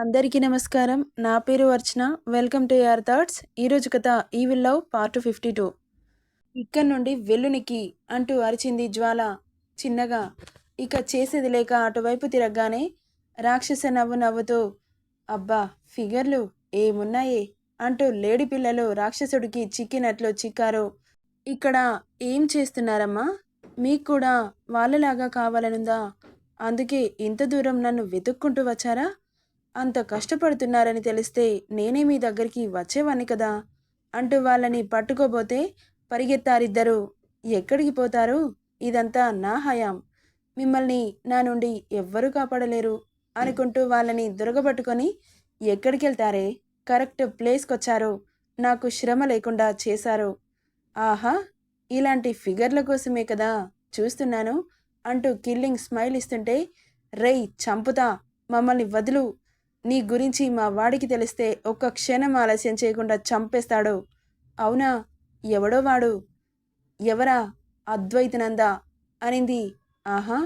అందరికీ నమస్కారం. నా పేరు Archana. Welcome to your thoughts. ఈరోజు కథ evil love part fifty two. ఇక్కడి నుండి వెల్లునికి అంటూ అరిచింది జ్వాల. చిన్నగా ఇక చేసేది లేక అటువైపు తిరగగానే రాక్షస నవ్వు నవ్వుతూ అబ్బా ఫిగర్లు ఏమున్నాయే? అంటూ లేడి పిల్లలు రాక్షసుడికి చిక్కినట్లు చిక్కారు. ఇక్కడ ఏం చేస్తున్నారమ్మా? మీకు కూడా వాళ్ళలాగా కావాలనుందా? అందుకే ఇంత దూరం నన్ను వెతుక్కుంటూ వచ్చారా? అంత కష్టపడుతున్నారని తెలిస్తే నేనే మీ దగ్గరికి వచ్చేవాణ్ణి కదా? అంటూ వాళ్ళని పట్టుకోబోతే పరిగెత్తారిద్దరు ఎక్కడికి పోతారు? ఇదంతా నా హయాం. మిమ్మల్ని నా నుండి ఎవ్వరూ కాపాడలేరు అనుకుంటూ వాళ్ళని దొరకబట్టుకొని ఎక్కడికి వెళ్తారే కరెక్ట్ ప్లేస్కి వచ్చారు నాకు శ్రమ లేకుండా చేశారు. ఆహా! ఇలాంటి ఫిగర్ల కోసమే కదా చూస్తున్నాను అంటూ కిల్లింగ్ స్మైల్ ఇస్తుంటే రేయ్ చంపుతా. మమ్మల్ని వదులు. నీ గురించి మా వాడికి తెలిస్తే ఒక్క క్షణం ఆలస్యం చేయకుండా చంపేస్తాడు. అవునా? ఎవడో వాడు. ఎవరా? అద్వైతనంద అనింది. ఆహా!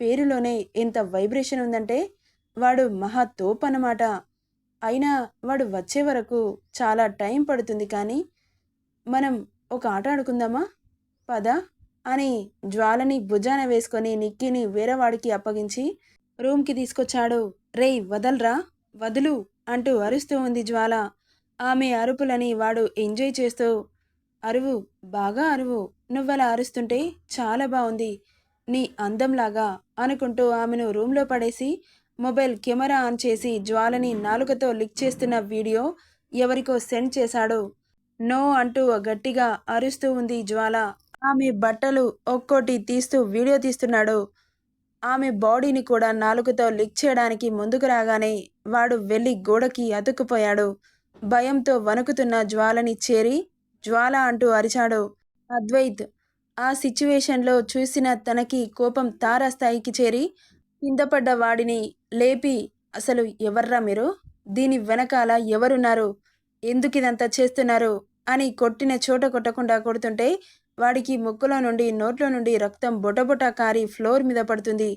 పేరులోనే ఎంత వైబ్రేషన్ ఉందంటే వాడు మహా తోపు అన్నమాట అయినా వాడు వచ్చే వరకు చాలా టైం పడుతుంది కానీ మనం ఒక ఆట ఆడుకుందామా? పద అని జ్వాలని భుజాన వేసుకొని నిక్కిని వేరేవాడికి అప్పగించి రూమ్కి తీసుకొచ్చాడు. రేయ్ వదల్రా? వదులు అంటూ అరుస్తూ ఉంది జ్వాల. ఆమె అరుపులని వాడు ఎంజాయ్ చేస్తూ అరువు బాగా అరువు నువ్వలా అరుస్తుంటే చాలా బాగుంది నీ అందంలాగా అనుకుంటూ ఆమెను రూమ్లో పడేసి మొబైల్ కెమెరా ఆన్ చేసి జ్వాలని నాలుకతో లిక్ చేస్తున్న వీడియో ఎవరికో సెండ్ చేశాడు. నో అంటూ గట్టిగా అరుస్తూ ఉంది జ్వాల. ఆమె బట్టలు ఒక్కోటి తీస్తూ వీడియో తీస్తున్నాడు. ఆమె బాడీని కూడా నాలుగుతో లిక్ చేయడానికి ముందుకు రాగానే వాడు వెళ్ళి గోడకి అతుక్కుపోయాడు. భయంతో వణుకుతున్న జ్వాలని చేరి జ్వాల అంటూ అరిచాడు. అద్వైత్ ఆ సిచ్యువేషన్లో చూసిన తనకి కోపం తారాస్థాయికి చేరి కిందపడ్డ వాడిని లేపి అసలు ఎవర్రా మీరు? దీని వెనకాల ఎవరున్నారు? ఎందుకు ఇదంతా చేస్తున్నారు? అని కొట్టిన చోట కొట్టకుండా కొడుతుంటే వాడికి ముక్కులో నుండి నోట్లో నుండి రక్తం బొటబొట కారి ఫ్లోర్ మీద పడుతుంది.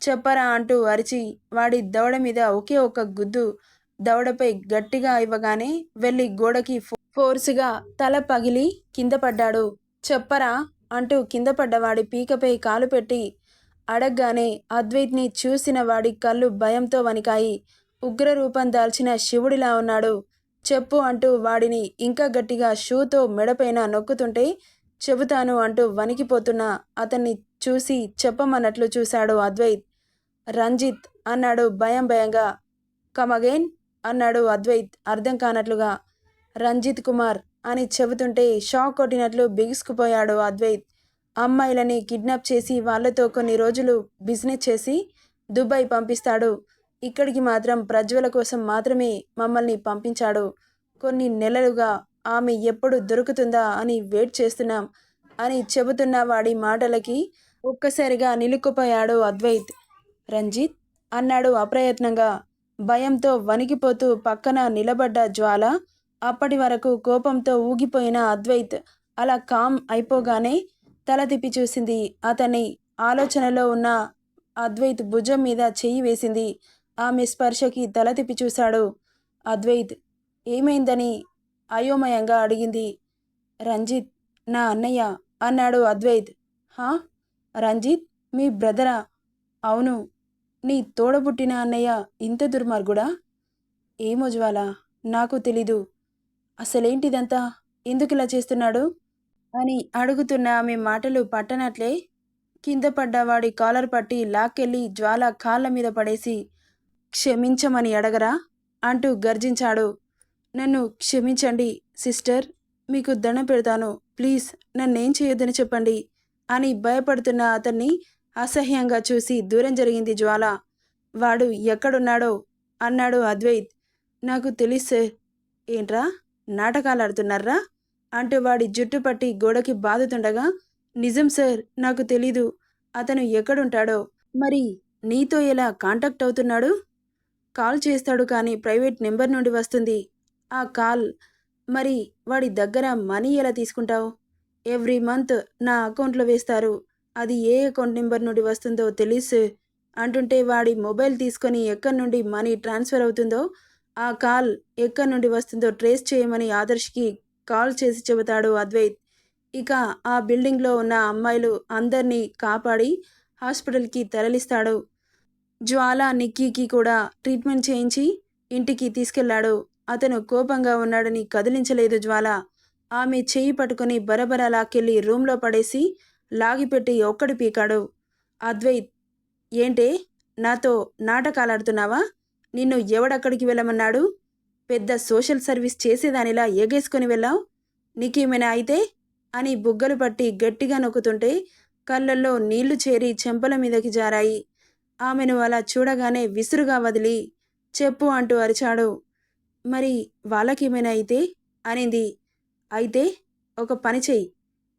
చెప్పరా అంటూ అరిచి వాడి దవడ మీద ఒకే ఒక గుద్దు దవడపై గట్టిగా ఇవ్వగానే వెళ్ళి గోడకి ఫోర్సుగా తల పగిలి కింద పడ్డాడు. చెప్పరా అంటూ కింద పడ్డవాడి పీకపై కాలు పెట్టి అడగ్గానే అద్వైత్ని చూసిన వాడి కళ్ళు భయంతో వణికాయి. ఉగ్ర రూపం దాల్చిన శివుడిలా ఉన్నాడు. చెప్పు అంటూ వాడిని ఇంకా గట్టిగా షూతో మెడపైన నొక్కుతుంటే చెబుతాను అంటూ వణికిపోతున్న అతన్ని చూసి చెప్పమన్నట్లు చూశాడు అద్వైత్. రంజిత్ అన్నాడు భయం భయంగా. కమగేన్ అన్నాడు అద్వైత్ అర్థం కానట్లుగా. రంజిత్ కుమార్ అని చెబుతుంటే షాక్ కొట్టినట్లు బిగుసుకుపోయాడు అద్వైత్. అమ్మాయిలని కిడ్నాప్ చేసి వాళ్ళతో కొన్ని రోజులు బిజినెస్ చేసి దుబాయ్ పంపిస్తాడు. ఇక్కడికి మాత్రం ప్రజ్వల కోసం మాత్రమే మమ్మల్ని పంపించాడు. కొన్ని నెలలుగా ఆమె ఎప్పుడు దొరుకుతుందా అని వెయిట్ చేస్తున్నాం అని చెబుతున్న వాడి మాటలకి ఒక్కసారిగా నిలుక్కుపోయాడు అద్వైత్. రంజిత్ అన్నాడు అప్రయత్నంగా. భయంతో వణికిపోతూ పక్కన నిలబడ్డ జ్వాల అప్పటి వరకు కోపంతో ఊగిపోయిన అద్వైత్ అలా కామ్ అయిపోగానే తల తిప్పి చూసింది. అతని ఆలోచనలో ఉన్న అద్వైత్ భుజం మీద చెయ్యి వేసింది. ఆమె స్పర్శకి తల తిప్పి చూశాడు. అద్వైత్ ఏమైందని అయోమయంగా అడిగింది. రంజిత్ నా అన్నయ్య అన్నాడు అద్వైత్. హా? రంజిత్ మీ బ్రదరా? అవును. నీ తోడబుట్టిన అన్నయ్య ఇంత దుర్మార్గుడా? ఏమో జ్వాల నాకు తెలీదు. అసలేంటిదంతా? ఎందుకు ఇలా చేస్తున్నాడు? అని అడుగుతున్న ఆమె మాటలు పట్టనట్లే కింద పడ్డ వాడి కాలర్ పట్టి లాక్కెళ్ళి జ్వాల కాళ్ళ మీద పడేసి క్షమించమని అడగరా? అంటూ గర్జించాడు. నన్ను క్షమించండి సిస్టర్. మీకు దండం పెడతాను. ప్లీజ్ నన్నేం చేయొద్దని చెప్పండి అని భయపడుతున్న అతన్ని అసహ్యంగా చూసి దూరం జరిగింది జ్వాల. వాడు ఎక్కడున్నాడో అన్నాడు అద్వైత్. నాకు తెలిసే ఏంట్రా? నాటకాలు ఆడుతున్నారా? అంటూ వాడి జుట్టు పట్టి గోడకి బాదుతుండగా నిజం సార్ నాకు తెలీదు. అతను ఎక్కడుంటాడో. మరి నీతో ఎలా కాంటాక్ట్ అవుతున్నాడు? కాల్ చేస్తాడు కానీ ప్రైవేట్ నెంబర్ నుండి వస్తుంది. ఆ కాల్ మరి వాడి దగ్గర మనీ ఎలా తీసుకుంటావు? ఎవ్రీ మంత్ నా అకౌంట్లో వేస్తారు. అది ఏ అకౌంట్ నెంబర్ నుండి వస్తుందో తెలుసు. అంటుంటే వాడి మొబైల్ తీసుకొని ఎక్కడి నుండి మనీ ట్రాన్స్ఫర్ అవుతుందో ఆ కాల్ ఎక్కడి నుండి వస్తుందో ట్రేస్ చేయమని ఆదర్శ్కి కాల్ చేసి చెబుతాడు అద్వైత్. ఇక ఆ బిల్డింగ్లో ఉన్న అమ్మాయిలు అందరినీ కాపాడి హాస్పిటల్కి తరలిస్తాడు. జ్వాల నిక్కీకి కూడా ట్రీట్మెంట్ చేయించి ఇంటికి తీసుకెళ్ళాడు. అతను కోపంగా ఉన్నాడని కదిలించలేదు జ్వాల. ఆమె చెయ్యి పట్టుకుని బరబర లాక్కెళ్ళి రూమ్లో పడేసి లాగిపెట్టి ఒక్కడి పీకాడు. అద్వైత్ ఏంటే? నాతో నాటకాలాడుతున్నావా? నిన్ను ఎవడక్కడికి వెళ్ళమన్నాడు? పెద్ద సోషల్ సర్వీస్ చేసేదానిలా ఎగేసుకొని వెళ్ళావు? నీకేమైనా అయితే? అని బుగ్గలు పట్టి గట్టిగా నొక్కుతుంటే కళ్ళల్లో నీళ్ళు చేరి చెంపల మీదకి జారాయి. ఆమెను అలా చూడగానే విసురుగా వదిలి చెప్పు అంటూ అరిచాడు. మరి వాళ్ళకేమైనా అయితే? అనింది. అయితే ఒక పని చెయ్యి.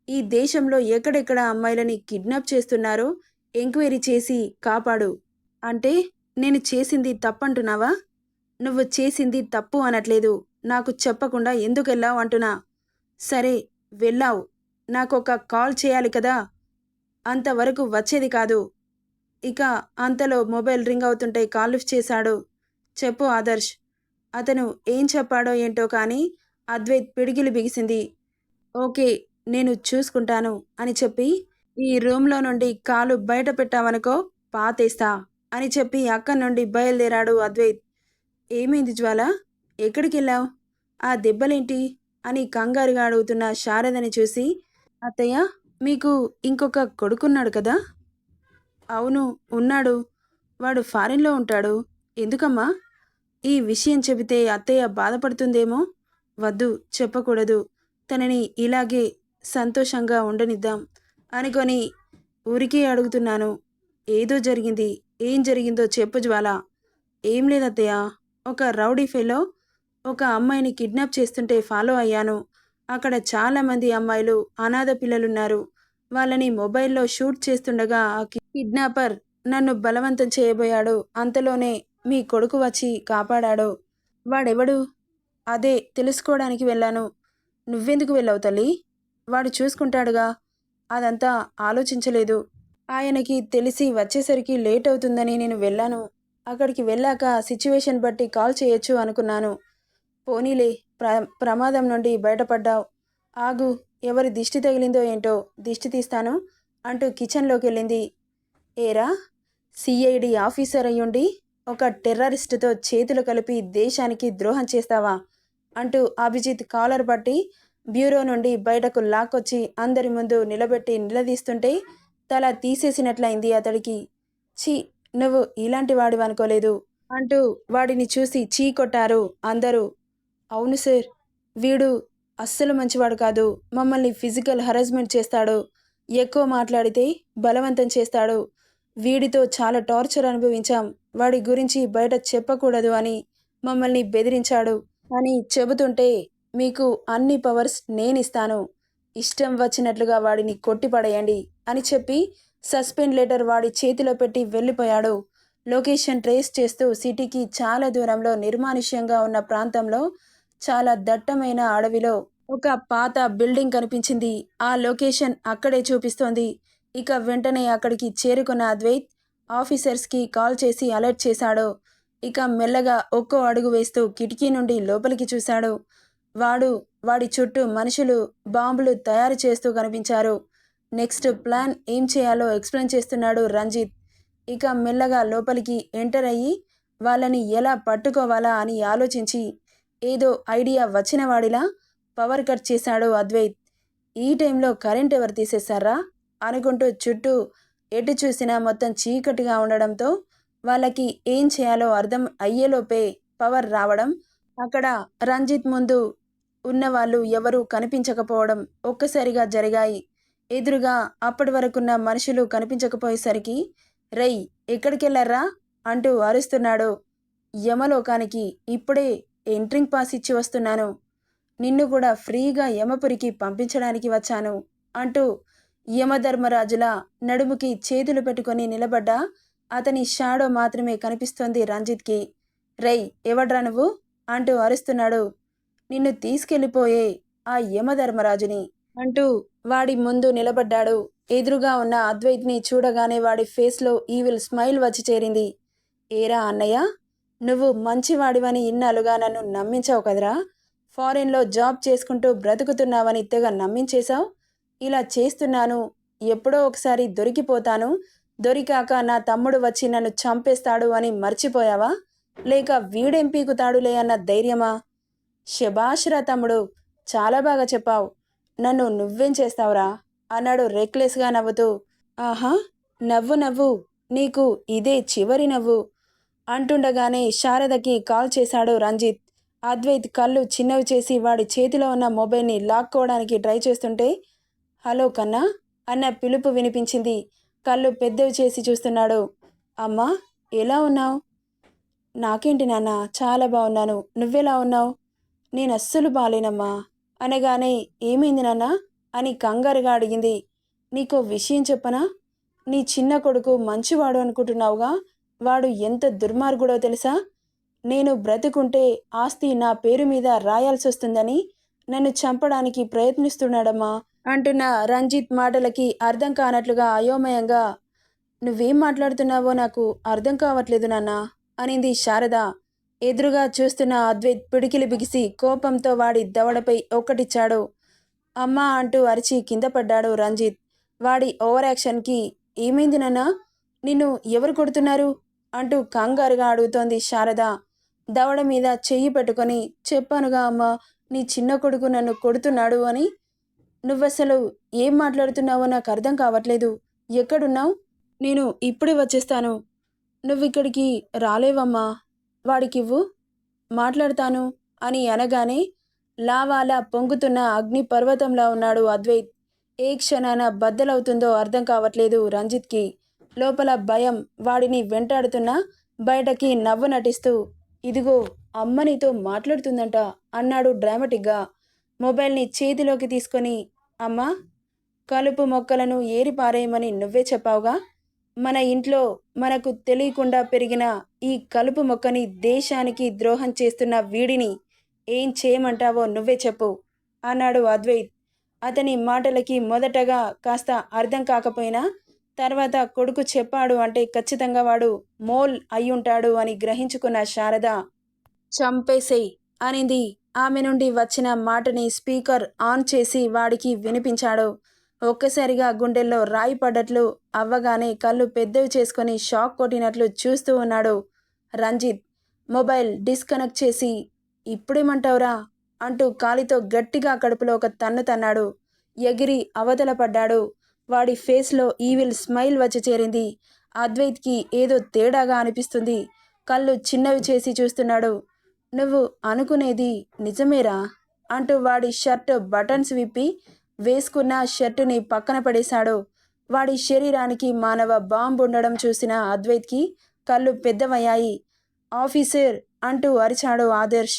ఈ దేశంలో ఎక్కడెక్కడ అమ్మాయిలని కిడ్నాప్ చేస్తున్నారో ఎంక్వైరీ చేసి కాపాడు. అంటే నేను చేసింది తప్పంటున్నావా? నువ్వు చేసింది తప్పు అనట్లేదు. నాకు చెప్పకుండా ఎందుకు వెళ్ళావు అంటున్నా. సరే వెళ్ళావు. నాకొక కాల్ చేయాలి కదా? అంతవరకు వచ్చేది కాదు. ఇక అంతలో మొబైల్ రింగ్ అవుతుంటే కాల్ లిఫ్ట్ చేశాడు. చెప్పు ఆదర్శ్. అతను ఏం చెప్పాడో ఏంటో కానీ అద్వైత్ పిడిగిలి బిగిసింది. ఓకే నేను చూసుకుంటాను అని చెప్పి ఈ రూమ్లో నుండి కాలు బయట పెట్టావనుకో పాతేస్తా అని చెప్పి అక్కడి నుండి బయలుదేరాడు అద్వైత్. ఏమైంది జ్వాల? ఎక్కడికి వెళ్ళావు ఆ దెబ్బలేంటి? అని కంగారుగా అడుగుతున్న శారదని చూసి అత్తయ్య మీకు ఇంకొక కొడుకున్నాడు కదా? అవును ఉన్నాడు. వాడు ఫారిన్లో ఉంటాడు. ఎందుకమ్మా? ఈ విషయం చెబితే అత్తయ్య బాధపడుతుందేమో? వద్దు చెప్పకూడదు. తనని ఇలాగే సంతోషంగా ఉండనిద్దాం. అనుకొని ఊరికే అడుగుతున్నాను. ఏదో జరిగింది ఏం జరిగిందో చెప్పు జ్వాల. ఏం లేదత్తయ్య ఒక రౌడీ ఫెలో ఒక అమ్మాయిని కిడ్నాప్ చేస్తుంటే ఫాలో అయ్యాను. అక్కడ చాలామంది అమ్మాయిలు అనాథ పిల్లలున్నారు. వాళ్ళని మొబైల్లో షూట్ చేస్తుండగా ఆ కిడ్నాపర్ నన్ను బలవంతం చేయబోయాడు. అంతలోనే మీ కొడుకు వచ్చి కాపాడాడు? వాడెవడు? అదే తెలుసుకోవడానికి వెళ్ళాను. నువ్వెందుకు వెళ్ళావు తల్లి? వాడు చూసుకుంటాడుగా. అదంతా ఆలోచించలేదు. ఆయనకి తెలిసి వచ్చేసరికి లేట్ అవుతుందని నేను వెళ్ళాను. అక్కడికి వెళ్ళాక సిచ్యువేషన్ బట్టి కాల్ చేయొచ్చు అనుకున్నాను. పోనీలే ప్ర ప్రమాదం నుండి బయటపడ్డావు. ఆగు ఎవరి దిష్టి తగిలిందో ఏంటో దిష్టి తీస్తాను అంటూ కిచెన్లోకి వెళ్ళింది ఏరా సిఐడి ఆఫీసర్ అయ్యుండి ఒక టెర్రరిస్టుతో చేతులు కలిపి దేశానికి ద్రోహం చేస్తావా? అంటూ అభిజిత్ కాలర్ పట్టి బ్యూరో నుండి బయటకు లాక్కొచ్చి అందరి ముందు నిలబెట్టి నిలదీస్తుంటే తల తీసేసినట్లయింది అతడికి. ఛీ నువ్వు ఇలాంటి వాడివి అనుకోలేదు అంటూ వాడిని చూసి చీ కొట్టారు అందరూ. అవును సార్ వీడు అస్సలు మంచివాడు కాదు మమ్మల్ని ఫిజికల్ హరాస్మెంట్ చేస్తాడు ఎక్కువ మాట్లాడితే బలవంతం చేస్తాడు వీడితో చాలా టార్చర్ అనుభవించాం. వాడి గురించి బయట చెప్పకూడదు అని మమ్మల్ని బెదిరించాడు. అని చెబుతుంటే మీకు అన్ని పవర్స్ నేనిస్తాను. ఇష్టం వచ్చినట్లుగా వాడిని కొట్టిపడేయండి అని చెప్పి సస్పెండ్ లెటర్ వాడి చేతిలో పెట్టి వెళ్ళిపోయాడు. లొకేషన్ ట్రేస్ చేస్తూ సిటీకి చాలా దూరంలో నిర్మానుష్యంగా ఉన్న ప్రాంతంలో చాలా దట్టమైన అడవిలో ఒక పాత బిల్డింగ్ కనిపించింది. ఆ లొకేషన్ అక్కడే చూపిస్తోంది. ఇక వెంటనే అక్కడికి చేరుకున్న అద్వైత్ ఆఫీసర్స్కి కాల్ చేసి అలర్ట్ చేశాడు. ఇక మెల్లగా ఒక్కో అడుగు వేస్తూ కిటికీ నుండి లోపలికి చూశాడు. వాడు వాడి చుట్టూ మనుషులు బాంబులు తయారు చేస్తూ కనిపించారు. నెక్స్ట్ ప్లాన్ ఏం చేయాలో ఎక్స్ప్లెయిన్ చేస్తున్నాడు రంజిత్. ఇక మెల్లగా లోపలికి ఎంటర్ అయ్యి వాళ్ళని ఎలా పట్టుకోవాలా అని ఆలోచించి ఏదో ఐడియా వచ్చిన వాడిలా పవర్ కట్ చేశాడు అద్వైత్. ఈ టైంలో కరెంట్ ఎవరు తీసేశారా? అనుకుంటూ చుట్టూ ఎటు చూసినా మొత్తం చీకటిగా ఉండడంతో వాళ్ళకి ఏం చేయాలో అర్థం అయ్యేలోపే పవర్ రావడం అక్కడ రంజిత్ ముందు ఉన్నవాళ్ళు ఎవరూ కనిపించకపోవడం ఒక్కసారిగా జరిగాయి. ఎదురుగా అప్పటి వరకున్న మనుషులు కనిపించకపోయేసరికి రై ఎక్కడికెళ్ళారా అంటూ అరుస్తున్నాడు యమలోకానికి. ఇప్పుడే ఎంట్రింగ్ పాస్ ఇచ్చి వస్తున్నాను. నిన్ను కూడా ఫ్రీగా యమపురికి పంపించడానికి వచ్చాను అంటూ యమధర్మరాజుల నడుముకి చేతులు పెట్టుకొని నిలబడ్డా అతని షాడో మాత్రమే కనిపిస్తోంది రంజిత్కి. రై ఎవడ్రా నువ్వు? అంటూ అరుస్తున్నాడు. నిన్ను తీసుకెళ్ళిపోయే ఆ యమధర్మరాజుని అంటూ వాడి ముందు నిలబడ్డాడు. ఎదురుగా ఉన్న అద్వైత్ని చూడగానే వాడి ఫేస్లో ఈవిల్ స్మైల్ వచ్చి చేరింది. ఏరా అన్నయ్య నువ్వు మంచివాడివని ఇన్నాళ్ళుగా నన్ను నమ్మించావు కదరా? ఫారెన్లో జాబ్ చేసుకుంటూ బ్రతుకుతున్నావని తెగ నమ్మించేశావు? ఇలా చేస్తున్నాను ఎప్పుడో ఒకసారి దొరికిపోతాను దొరికాక నా తమ్ముడు వచ్చి నన్ను చంపేస్తాడు అని మర్చిపోయావా? లేక వీడేం పీకుతాడులే అన్న ధైర్యమా? శభాష్రా తమ్ముడు చాలా బాగా చెప్పావు. నన్ను నువ్వేం చేస్తావురా? అన్నాడు రెక్లెస్గా నవ్వుతూ. ఆహా నవ్వు నవ్వు నీకు ఇదే చివరి నవ్వు అంటుండగానే శారదకి కాల్ చేశాడు రంజిత్. అద్వైత్ కళ్ళు చిన్నవి చేసి వాడి చేతిలో ఉన్న మొబైల్ని లాక్కోవడానికి ట్రై చేస్తుంటే హలో కన్నా అన్న పిలుపు వినిపించింది. కళ్ళు పెద్దవి చేసి చూస్తున్నాడు. అమ్మా ఎలా ఉన్నావు? నాకేంటి నాన్న చాలా బాగున్నాను. నువ్వెలా ఉన్నావు? నేను అస్సలు బాలేనమ్మా. అనగానే ఏమైంది నాన్న? అని కంగారుగా అడిగింది. నీకో విషయం చెప్పనా? నీ చిన్న కొడుకు మంచివాడు అనుకుంటున్నావుగా? వాడు ఎంత దుర్మార్గుడో తెలుసా? నేను బ్రతుకుంటే ఆస్తి నా పేరు మీద రాయాల్సి వస్తుందని నన్ను చంపడానికి ప్రయత్నిస్తున్నాడమ్మా. అంటున్న రంజిత్ మాటలకి అర్థం కానట్లుగా అయోమయంగా నువ్వేం మాట్లాడుతున్నావో నాకు అర్థం కావట్లేదు నాన్న అనింది శారద. ఎదురుగా చూస్తున్న అద్వైత్ పిడికిలి బిగిసి కోపంతో వాడి దవడపై ఒక్కటిచ్చాడు అమ్మా అంటూ అరిచి కింద పడ్డాడు రంజిత్. వాడి ఓవర్ యాక్షన్కి ఏమైంది నాన్న? నిన్ను ఎవరు కొడుతున్నారు? అంటూ కంగారుగా అడుగుతోంది శారద. దవడ మీద చెయ్యి పెట్టుకొని చెప్పానుగా అమ్మ నీ చిన్న కొడుకు నన్ను కొడుతున్నాడు అని నువ్వసలు ఏం మాట్లాడుతున్నావో నాకు అర్థం కావట్లేదు. ఎక్కడున్నావు? నేను ఇప్పుడే వచ్చేస్తాను. నువ్వు ఇక్కడికి రాలేవమ్మా. వాడికివ్వు. మాట్లాడతాను అని అనగానే లావాలా పొంగుతున్న అగ్ని పర్వతంలా ఉన్నాడు అద్వైత్. ఏ క్షణాన బద్దలవుతుందో అర్థం కావట్లేదు రంజిత్కి. లోపల భయం వాడిని వెంటాడుతున్నా బయటకి నవ్వు నటిస్తూ ఇదిగో అమ్మ నీతో మాట్లాడుతుందంట అన్నాడు డ్రామాటిక్గా. మొబైల్ని చేతిలోకి తీసుకొని అమ్మా కలుపు మొక్కలను ఏరి పారేయమని నువ్వే చెప్పావుగా? మన ఇంట్లో మనకు తెలియకుండా పెరిగిన ఈ కలుపు మొక్కని దేశానికి ద్రోహం చేస్తున్న వీడిని ఏం చేయమంటావో నువ్వే చెప్పు అన్నాడు అద్వైత్. అతని మాటలకి మొదటగా కాస్త అర్థం కాకపోయినా తర్వాత కొడుకు చెప్పాడు అంటే ఖచ్చితంగా వాడు మోల్ అయ్యుంటాడు అని గ్రహించుకున్న శారద చంపేసేయ్ అనింది. ఆమె నుండి వచ్చిన మాటని స్పీకర్ ఆన్ చేసి వాడికి వినిపించాడు. ఒక్కసారిగా గుండెల్లో రాయి పడ్డట్లు అవ్వగానే కళ్ళు పెద్దవి చేసుకొని షాక్ కొట్టినట్లు చూస్తూ ఉన్నాడు రంజిత్. మొబైల్ డిస్కనెక్ట్ చేసి ఇప్పుడేమంటావురా? అంటూ కాలితో గట్టిగా కడుపులో ఒక తన్ను తన్నాడు. ఎగిరి అవతల పడ్డాడు. వాడి ఫేస్లో ఈవిల్ స్మైల్ వచ్చి చేరింది. అద్వైత్కి ఏదో తేడాగా అనిపిస్తుంది. కళ్ళు చిన్నవి చేసి చూస్తున్నాడు. నువ్వు అనుకునేది నిజమేరా? అంటూ వాడి షర్ట్ బటన్స్ విప్పి వేసుకున్న షర్టుని పక్కన పడేశాడు. వాడి శరీరానికి మానవ బాంబు ఉండడం చూసిన అద్వైత్కి కళ్ళు పెద్దవయ్యాయి. ఆఫీసర్! అంటూ అరిచాడు ఆదర్శ్.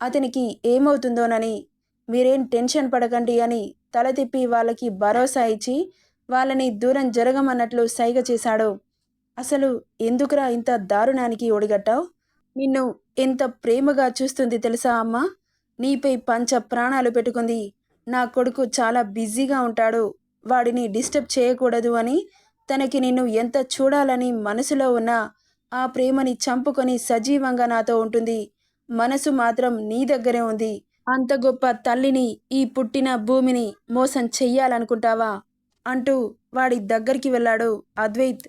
అతనికి ఏమవుతుందోనని మీరేం టెన్షన్ పడకండి అని తల తిప్పి వాళ్ళకి భరోసా ఇచ్చి వాళ్ళని దూరం జరగమన్నట్లు సైగ చేశాడు. అసలు ఎందుకురా ఇంత దారుణానికి ఒడిగట్టావు? నిన్ను ఎంత ప్రేమగా చూస్తుంది తెలుసా అమ్మ? నీపై పంచ ప్రాణాలు పెట్టుకుంది. నా కొడుకు చాలా బిజీగా ఉంటాడు. వాడిని డిస్టర్బ్ చేయకూడదు అని తనకి నిన్ను ఎంత చూడాలని మనసులో ఉన్నా ఆ ప్రేమని చంపుకొని సజీవంగా నాతో ఉంటుంది. మనసు మాత్రం నీ దగ్గరే ఉంది. అంత గొప్ప తల్లిని ఈ పుట్టిన భూమిని మోసం చెయ్యాలనుకుంటావా? అంటూ వాడి దగ్గరికి వెళ్ళాడు అద్వైత్.